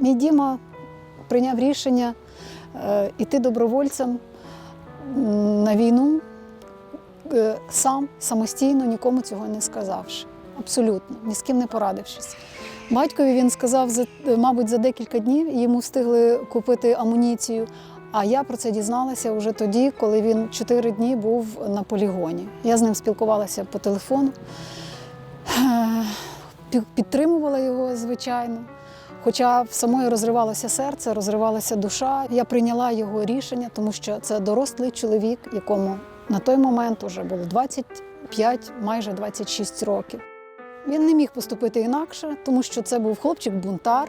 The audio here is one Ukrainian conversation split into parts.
Мій Діма прийняв рішення е, іти добровольцем на війну е, сам, самостійно, нікому цього не сказавши. Абсолютно, ні з ким не порадившись. Батькові він сказав, мабуть, за декілька днів йому встигли купити амуніцію. А я про це дізналася вже тоді, коли він чотири дні був на полігоні. Я з ним спілкувалася по телефону, Е, підтримувала його, звичайно. Хоча в самої розривалося серце, розривалася душа. Я прийняла його рішення, тому що це дорослий чоловік, якому на той момент вже було 25, майже 26 років. Він не міг поступити інакше, тому що це був хлопчик-бунтар,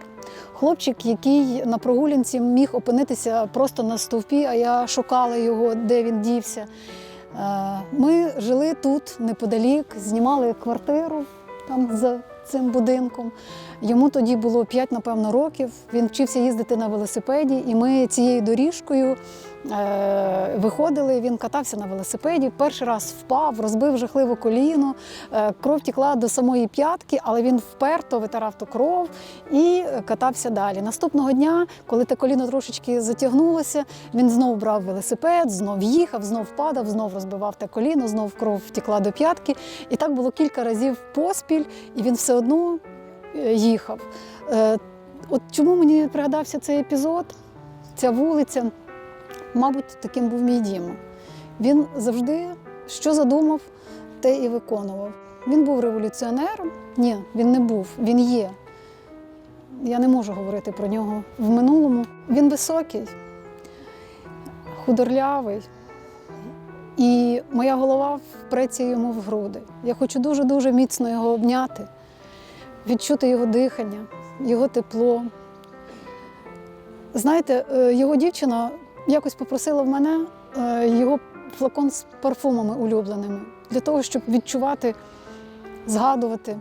хлопчик, який на прогулянці міг опинитися просто на стовпі, а я шукала його, де він дівся. Е, Ми жили тут неподалік, знімали квартиру там за цим будинком. Йому тоді було 5, напевно, років. Він вчився їздити на велосипеді, і ми цією доріжкою виходили. Він катався на велосипеді. Перший раз впав, розбив жахливо коліно, е, кров тікла до самої п'ятки, але він вперто витирав ту кров і катався далі. Наступного дня, коли те коліно трошечки затягнулося, він знов брав велосипед, знов їхав, знов падав, знов розбивав те коліно, знов кров втекла до п'ятки. І так було кілька разів поспіль, і він все одно е, їхав. Е, От чому мені пригадався цей епізод, ця вулиця, мабуть, таким був мій Діма. Він завжди що задумав, те і виконував. Він був революціонером. Ні, він не був, він є. Я не можу говорити про нього в минулому. Він високий, худорлявий. І моя голова впреться йому в груди. Я хочу дуже-дуже міцно його обняти, відчути його дихання, його тепло. Знаєте, е, його дівчина якось попросила в мене е, його флакон з парфумами улюбленими для того, щоб відчувати, згадувати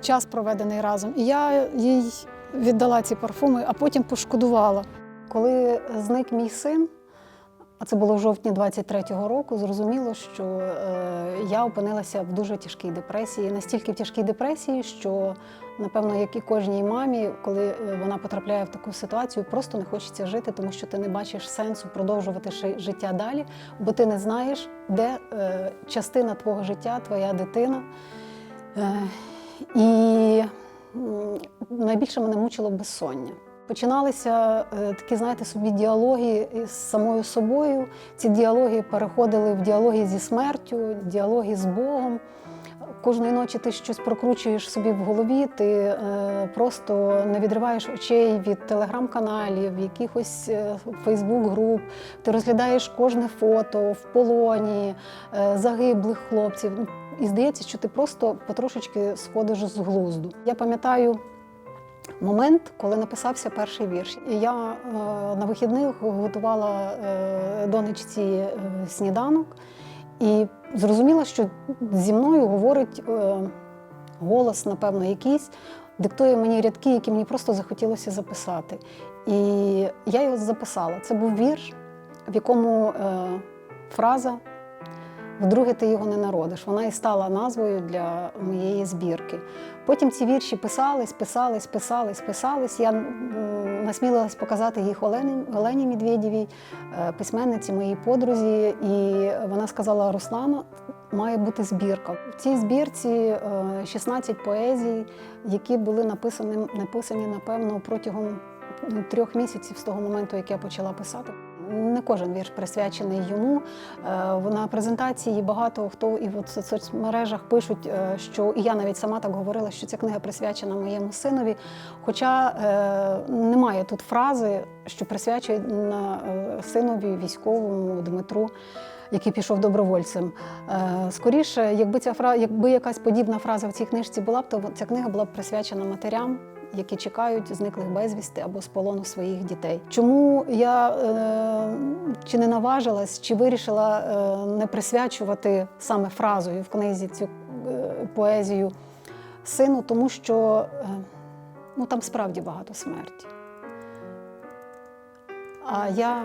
час, проведений разом. І я їй віддала ці парфуми, а потім пошкодувала. Коли зник мій син, це було в жовтні 23-го року, зрозуміло, що е, я опинилася в дуже тяжкій депресії, настільки в тяжкій депресії, що, напевно, як і кожній мамі, коли е, вона потрапляє в таку ситуацію, просто не хочеться жити, тому що ти не бачиш сенсу продовжувати життя далі, бо ти не знаєш, де е, частина твого життя, твоя дитина. І найбільше мене мучило безсоння. Починалися е, такі, знаєте, собі діалоги із самою собою. Ці діалоги переходили в діалоги зі смертю, діалоги з Богом. Кожної ночі ти щось прокручуєш собі в голові, ти е, просто не відриваєш очей від телеграм-каналів, якихось е, фейсбук-груп. Ти розглядаєш кожне фото в полоні, загиблих хлопців. І здається, що ти просто потрошечки сходиш з глузду. Я пам'ятаю момент, коли написався перший вірш. І я е, на вихідних готувала е, донечці е, сніданок і зрозуміла, що зі мною говорить е, голос, напевно, якийсь, диктує мені рядки, які мені просто захотілося записати. І я його записала. Це був вірш, в якому е, фраза Вдруге ти його не народиш. Вона і стала назвою для моєї збірки. Потім ці вірші писались, писались, писались, писались. Я насмілилась показати їх Олені, Олені Медведєвій, е, письменниці моїй подрузі. І вона сказала: Руслана, має бути збірка. В цій збірці е, 16 поезій, які були написані, написані напевно, протягом ну, трьох місяців з того моменту, як я почала писати. Не кожен вірш присвячений йому. Е, На презентації багато хто і в соцмережах пишуть, е, що і я навіть сама так говорила, що ця книга присвячена моєму синові. Хоча е, немає тут фрази, що присвячує на е, синові військовому Дмитру. Який пішов добровольцем. Скоріше, якби ця фра... якби якась подібна фраза в цій книжці була б, то ця книга була б присвячена матерям, які чекають зниклих безвісти або з полону своїх дітей. Чому я е, чи не наважилась, чи вирішила е, не присвячувати саме фразою в книзі цю е, поезію сину, тому що е, ну, там справді багато смерті. А я,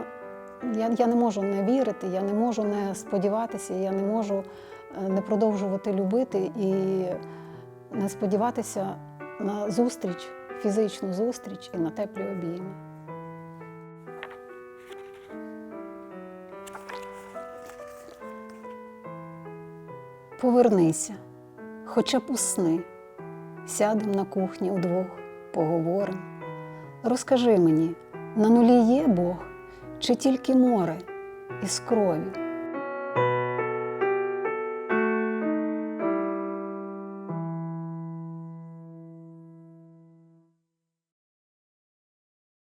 я, я не можу не вірити, я не можу не сподіватися, я не можу е, не продовжувати любити і не сподіватися на зустріч фізичну зустріч і на теплі обійми. Повернися, хоча б у сни. Сядем на кухні удвох, поговорим. Розкажи мені, на нулі є Бог, чи тільки море із крові?